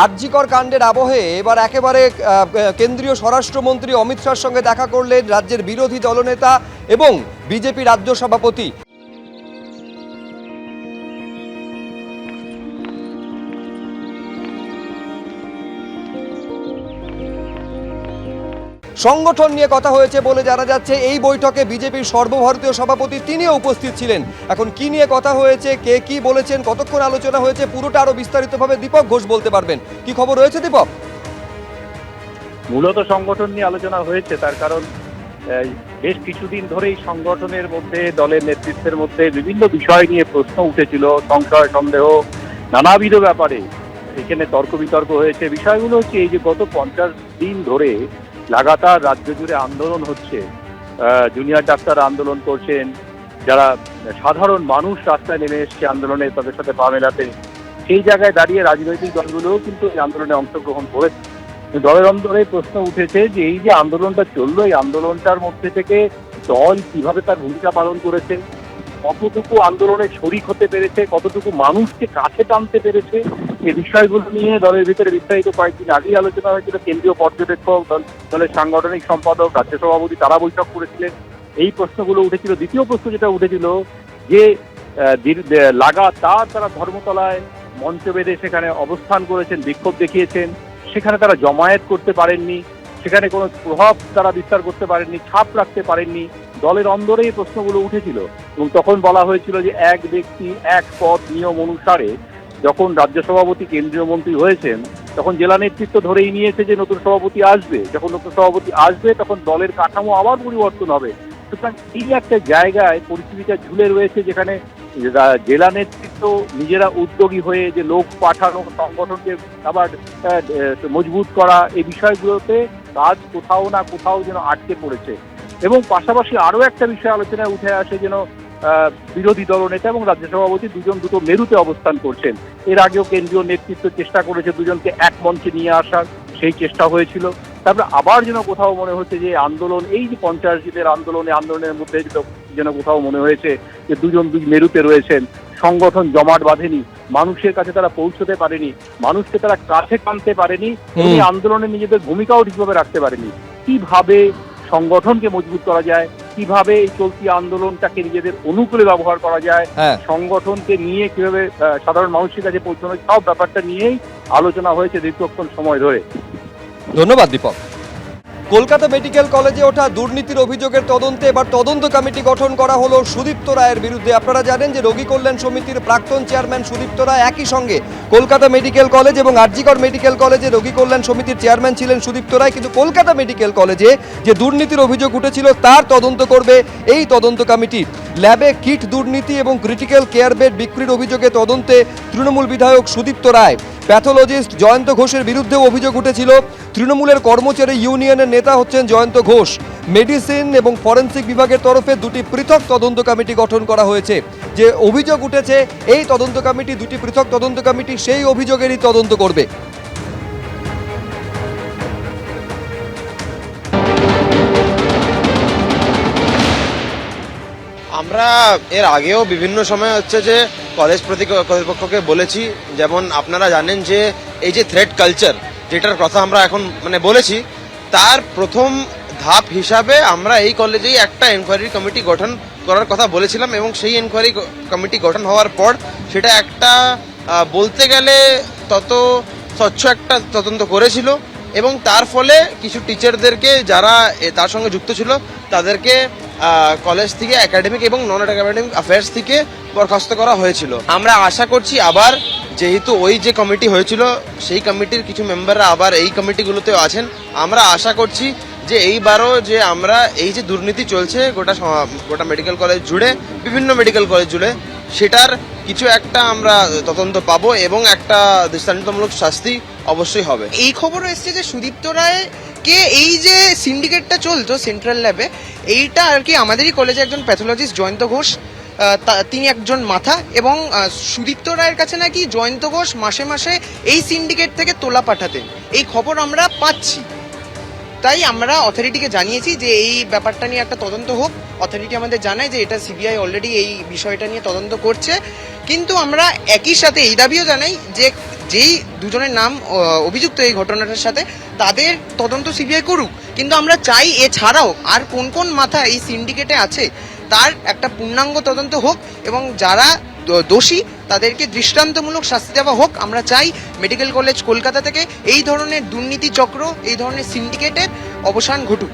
আরজিকর কাণ্ডের আবহে এবার একেবারে কেন্দ্রীয় স্বরাষ্ট্রমন্ত্রী অমিত শাহর সঙ্গে দেখা করলেন রাজ্যের বিরোধী দলনেতা এবং বিজেপি রাজ্য সভাপতি। সংগঠন নিয়ে কথা হয়েছে বলে জানা যাচ্ছে, এই বৈঠকে বিজেপির সর্বভারতীয় সভাপতি তিনিও উপস্থিত ছিলেন। এখন কি নিয়ে কথা হয়েছে, কে কি বলেছেন, কতক্ষণ আলোচনা হয়েছে, পুরোটা আরও বিস্তারিতভাবে দীপক ঘোষ বলতে পারবেন। কি খবর রয়েছে দীপক? মূলত সংগঠন নিয়ে আলোচনা হয়েছে, তার কারণ বেশ কিছুদিন ধরেই সংগঠনের মধ্যে, দলের নেতৃত্বের মধ্যে বিভিন্ন বিষয় নিয়ে প্রশ্ন উঠেছিল, সংশয়, সন্দেহ, নানাবিধ ব্যাপারে। এখানে তর্ক বিতর্ক হয়েছে। বিষয়গুলো হচ্ছে এই যে গত পঞ্চাশ দিন ধরে লাগাতার রাজ্য জুড়ে আন্দোলন হচ্ছে। জুনিয়র ডাক্তার আন্দোলন করছেন, যারা সাধারণ মানুষ রাস্তায় নেমে এসছে আন্দোলনে তাদের সাথে পা মেলাতে। সেই জায়গায় দাঁড়িয়ে রাজনৈতিক দলগুলোও কিন্তু এই আন্দোলনে অংশগ্রহণ করেছে। দলের অন্তরে প্রশ্ন উঠেছে যে, এই যে আন্দোলনটা চলল, এই আন্দোলনটার মধ্যে থেকে দল কীভাবে তার ভূমিকা পালন করেছে? কতটুকু আন্দোলনে শরিক হতে পেরেছে, কতটুকু মানুষকে কাছে টানতে পেরেছে এই বিষয়গুলো নিয়ে দলের ভিতরে বিস্তারিত কয়েকদিন আগেই আলোচনা হয়েছিল কেন্দ্রীয় পর্যবেক্ষক, দল- দলের সাংগঠনিক সম্পাদক, রাজ্য সভাপতি, তারা বৈঠক করেছিলেন। এই প্রশ্নগুলো উঠেছিল। দ্বিতীয় প্রশ্ন যেটা উঠেছিল যে লাগাতার তারা ধর্মতলায় মঞ্চ বেঁধে সেখানে অবস্থান করেছেন, বিক্ষোভ দেখিয়েছেন। সেখানে তারা জমায়েত করতে পারেননি। সেখানে কোনো প্রভাব তারা বিস্তার করতে পারেননি, ছাপ রাখতে পারেননি। দলের অন্দরে এই প্রশ্নগুলো উঠেছিল এবং তখন বলা হয়েছিল যে এক ব্যক্তি এক পদ নিয়ম অনুসারে যখন রাজ্য সভাপতি, কেন্দ্রীয় মন্ত্রী হয়েছেন, তখন জেলা নেতৃত্ব ধরেই নিয়েছে যে নতুন সভাপতি আসবে, যখন নতুন সভাপতি আসবে, তখন দলের কাঠামো আবার পরিবর্তন হবে। সুতরাং এই একটা জায়গায় পরিস্থিতিটা ঝুলে রয়েছে যেখানে জেলা নেতৃত্ব নিজেরা উদ্যোগী হয়ে যে লোক পাঠানো, সংগঠনকে আবার মজবুত করা, এই বিষয়গুলোতে কাজ কোথাও না কোথাও যেন আটকে পড়েছে। এবং পাশাপাশি আরও একটা বিষয় আলোচনায় উঠে আসে যেন বিরোধী দলনেতা এবং রাজ্য সভাপতি দুজন দুটো মেরুতে অবস্থান করছেন। এর আগেও কেন্দ্রীয় নেতৃত্ব চেষ্টা করেছে দুজনকে এক মঞ্চে নিয়ে আসার, সেই চেষ্টা হয়েছিল। তারপরে আবার যেন কোথাও মনে হচ্ছে যে আন্দোলন, এই যে পঞ্চাশ দিনের আন্দোলনে, আন্দোলনের মধ্যে যেন কোথাও মনে হয়েছে যে দুজন দুই মেরুতে রয়েছেন। সংগঠন জমাট বাঁধেনি মানুষের কাছে তারা পৌঁছতে পারেনি মানুষকে তারা কাছে টানতে পারেনি এই আন্দোলনে নিজেদের ভূমিকাও ঠিকভাবে রাখতে পারেনি। কীভাবে সংগঠনকে মজবুত করা যায় কীভাবে এই চলতি আন্দোলনটাকে নিজেদের অনুকূলে ব্যবহার করা যায় হ্যাঁ। সংগঠনকে নিয়ে কীভাবে সাধারণ মানুষের কাছে পৌঁছানো সব ব্যাপারটা নিয়েই আলোচনা হয়েছে দীর্ঘক্ষণ সময় ধরে। ধন্যবাদ দীপক। কলকাতা মেডিকেল কলেজে ওঠা দুর্নীতির অভিযোগের তদন্তে এবার তদন্ত কমিটি গঠন করা হলো সুদীপ্ত রায়ের বিরুদ্ধে। আপনারা জানেন যে রোগী কল্যাণ সমিতির প্রাক্তন চেয়ারম্যান সুদীপ্ত রায় একই সঙ্গে কলকাতা মেডিকেল কলেজ এবং আরজিকর মেডিকেল কলেজে রোগী কল্যাণ সমিতির চেয়ারম্যান ছিলেন সুদীপ্ত রায়। কিন্তু কলকাতা মেডিকেল কলেজে যে দুর্নীতির অভিযোগ উঠেছিল, তার তদন্ত করবে এই তদন্ত কমিটি। ল্যাবে কিট দুর্নীতি এবং ক্রিটিক্যাল কেয়ার বেড বিক্রির অভিযোগে তদন্তে তৃণমূল বিধায়ক সুদীপ্ত রায়। প্যাথোলজিস্ট জয়ন্ত ঘোষের বিরুদ্ধেও অভিযোগ উঠেছিল তৃণমূলের কর্মচারী ইউনিয়নের নেতা হচ্ছেন জয়ন্ত ঘোষ। মেডিসিন এবং ফরেন্সিক বিভাগের তরফে দুটি পৃথক তদন্ত কমিটি গঠন করা হয়েছে। যে অভিযোগ উঠেছে, এই তদন্ত কমিটি, দুটি পৃথক তদন্ত কমিটি সেই অভিযোগেরই তদন্ত করবে। আমরা এর আগেও বিভিন্ন সময় হচ্ছে যে কলেজ কর্তৃপক্ষকে বলেছি, যেমন আপনারা জানেন যে এই যে থ্রেড কালচার যেটার কথা আমরা এখন মানে বলেছি, তার প্রথম ধাপ হিসাবে আমরা এই কলেজেই একটা এনকোয়ারি কমিটি গঠন করার কথা বলেছিলাম এবং সেই এনকোয়ারি কমিটি গঠন হওয়ার পর সেটা একটা বলতে গেলে তত স্বচ্ছ একটা তদন্ত করেছিল এবং তার ফলে কিছু টিচারদেরকে যারা তার সঙ্গে যুক্ত ছিল, তাদেরকে কলেজ থেকে একাডেমিক এবং নন একাডেমিক অ্যাফেয়ার্স থেকে বরখাস্ত করা হয়েছিল। আমরা আশা করছি আবার যেহেতু ওই যে কমিটি হয়েছিল, সেই কমিটির কিছু মেম্বাররা আবার এই কমিটিগুলোতেও আছেন। আমরা আশা করছি যে এইবারও যে আমরা এই যে দুর্নীতি চলছে, গোটা গোটা মেডিকেল কলেজ জুড়ে, বিভিন্ন মেডিকেল কলেজ জুড়ে, সেটার কিছু একটা আমরা তদন্ত পাবো এবং একটা দৃষ্টান্তমূলক শাস্তি অবশ্যই হবে। এই খবরও এসছে যে সুদীপ্ত রায় কে এই যে সিন্ডিকেটটা চলতো সেন্ট্রাল ল্যাবে এইটা আর কি আমাদেরই কলেজে একজন প্যাথোলজিস্ট জয়ন্ত ঘোষ তিনি একজন মাথা এবং সুদীপ্ত রায়ের কাছে নাকি জয়ন্ত ঘোষ মাসে মাসে এই সিন্ডিকেট থেকে তোলা পাঠাতেন। এই খবর আমরা পাচ্ছি। তাই আমরা অথরিটিকে জানিয়েছি যে এই ব্যাপারটা নিয়ে একটা তদন্ত হোক। অথরিটি আমাদের জানায় যে এটা সিবিআই অলরেডি এই বিষয়টা নিয়ে তদন্ত করছে। কিন্তু আমরা একই সাথে এই দাবিও জানাই যে যেই দুজনের নাম অভিযুক্ত এই ঘটনাটার সাথে, তাদের তদন্ত সিবিআই করুক। কিন্তু আমরা চাই এছাড়াও আর কোন কোন মাথা এই সিন্ডিকেটে আছে, তার একটা পূর্ণাঙ্গ তদন্ত হোক এবং যারা দোষী, তাদেরকে দৃষ্টান্তমূলক শাস্তি দেওয়া হোক। আমরা চাই মেডিকেল কলেজ কলকাতা থেকে এই ধরনের দুর্নীতি চক্র, এই ধরনের সিন্ডিকেটের অবসান ঘটুক।